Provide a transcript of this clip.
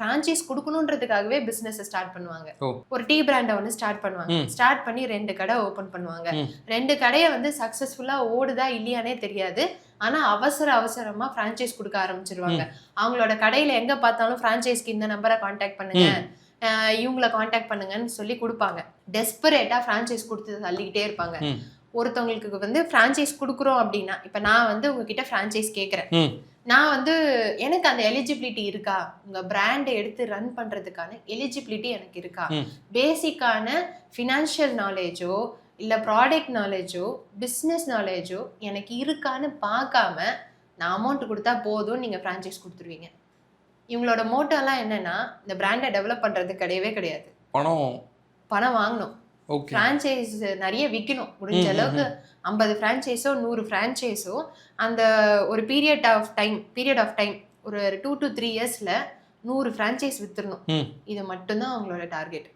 Franchise கொடுக்கணுன்றதுக்காகவே business start பண்ணுவாங்க. ஒரு tea பிராண்டை வந்து ஸ்டார்ட் பண்ணுவாங்க. ஸ்டார்ட் பண்ணி ரெண்டு கடை ஓபன் பண்ணுவாங்க. ரெண்டு கடையை வந்து சக்சஸ்ஃபுல்லா ஓடுதா இல்லையானே தெரியாது. ஆனா அவசர அவசரமா ஃப்ரான்ச்சைஸ் கொடுக்க ஆரம்பிச்சிருவாங்க. அவங்களோட கடையில எங்க பார்த்தாலும் ஃப்ரான்ச்சைஸ்க்கு இந்த நம்பரை காண்டாக்ட் பண்ணுங்க. இவங்கள காண்டாக்ட் பண்ணுங்கன்னு சொல்லி கொடுப்பாங்க. டெஸ்பரேட்டா ஃப்ரான்ச்சைஸ் கொடுத்து தள்ளிக்கிட்டே இருப்பாங்க. ஒருத்தவங்களுக்கு வந்து ஃப்ரான்ச்சைஸ் கொடுக்குறோம் அப்படின்னா இப்ப நான் வந்து உங்ககிட்ட ஃப்ரான்ச்சைஸ் கேட்குறேன். நான் வந்து எனக்கு அந்த எலிஜிபிலிட்டி இருக்கா? உங்க பிராண்டை எடுத்து ரன் பண்றதுக்கான எலிஜிபிலிட்டி எனக்கு இருக்கா. பேசிக்கான ஃபினான்ஷியல் நாலேஜோ இல்ல ப்ராடக்ட் நாலேஜோ பிஸ்னஸ் நாலேஜோ எனக்கு இருக்கான்னு பார்க்காம நான் அமௌண்ட் கொடுத்தா போதும் நீங்க ஃப்ரான்ச்சைஸ் கொடுத்துருவீங்க. இவங்களோட மோட்டோலாம் என்னன்னா இந்த பிராண்டை டெவலப் பண்றது கிடையவே கிடையாது. பணம். பணம் வாங்கணும். ஃப்ரான்ச்சைஸ் நிறைய விற்கணும் முடிஞ்ச அளவுக்கு ஐம்பது ஃப்ரான்ச்சைஸோ நூறு ஃப்ரான்ச்சைஸோ அந்த ஒரு period of time period of time ஒரு டூ டு த்ரீ இயர்ஸில் நூறு ஃப்ரான்ச்சைஸ் வித்துடணும். இது மட்டும்தான் அவங்களோட டார்கெட்